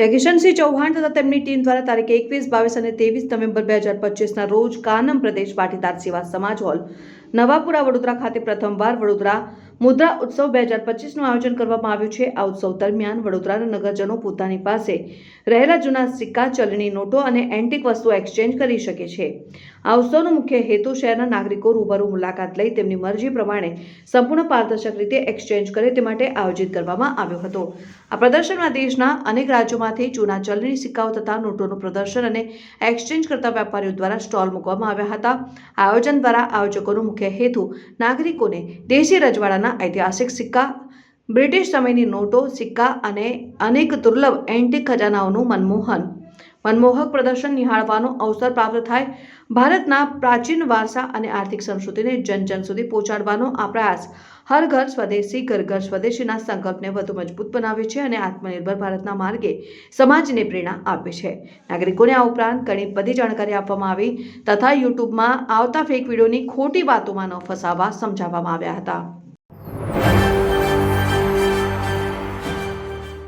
જય ચૌહાણ તથા તેમની ટીમ દ્વારા તારીખ એકવીસ, બાવીસ અને ત્રેવીસ નવેમ્બર બે હજાર પચીસના રોજ કાનમ પ્રદેશ પાટીદાર સેવા સમાજ હોલ, નવાપુરા વડોદરા ખાતે પ્રથમવાર વડોદરા મુદ્રા ઉત્સવ બે હજાર પચીસનું આયોજન કરવામાં આવ્યું છે. આ ઉત્સવ દરમિયાન વડોદરાના નગરજનો પોતાની પાસે રહેલા જૂના સિક્કા, ચલણી નોટો અને એન્ટિક વસ્તુઓ એક્સચેન્જ કરી શકે છે. આ ઉત્સવનો મુખ્ય હેતુ શહેરના નાગરિકો રૂબરૂ મુલાકાત લઈ તેમની મરજી પ્રમાણે સંપૂર્ણ પારદર્શક રીતે એક્સચેન્જ કરે તે માટે આયોજિત કરવામાં આવ્યો હતો. આ પ્રદર્શનમાં દેશના અનેક રાજ્યોમાંથી જૂના ચલણી સિક્કાઓ તથા નોટોનું પ્રદર્શન અને એક્સચેન્જ કરતા વેપારીઓ દ્વારા સ્ટોલ મૂકવામાં આવ્યા હતા. આયોજન દ્વારા આયોજકોનો મુખ્ય હેતુ નાગરિકોને દેશી રજવાડાના ઐતિહાસિક સિક્કા, બ્રિટિશ સમયની નોટો, સિક્કા અને અનેક દુર્લભ એન્ટિક ખજાનાઓનું મનમોહન. મનમોહક પ્રદર્શન નિહાળવાનો અવસર પ્રાપ્ત થાય. ભારતના પ્રાચીન વારસા અને આર્થિક સંસ્કૃતિને જન જન સુધી પહોંચાડવાનો આ પ્રયાસ હર ઘર સ્વદેશી, ઘર ઘર સ્વદેશીના સંકલ્પને વધુ મજબૂત બનાવે છે અને આત્મનિર્ભર ભારતના માર્ગે સમાજને પ્રેરણા આપે છે. નાગરિકોને આ ઉપરાંત ઘણી બધી જાણકારી આપવામાં આવી તથા યુટ્યુબમાં આવતા ફેક વિડીયોની ખોટી વાતોમાં ન ફસાવા સમજાવવામાં આવ્યા હતા. you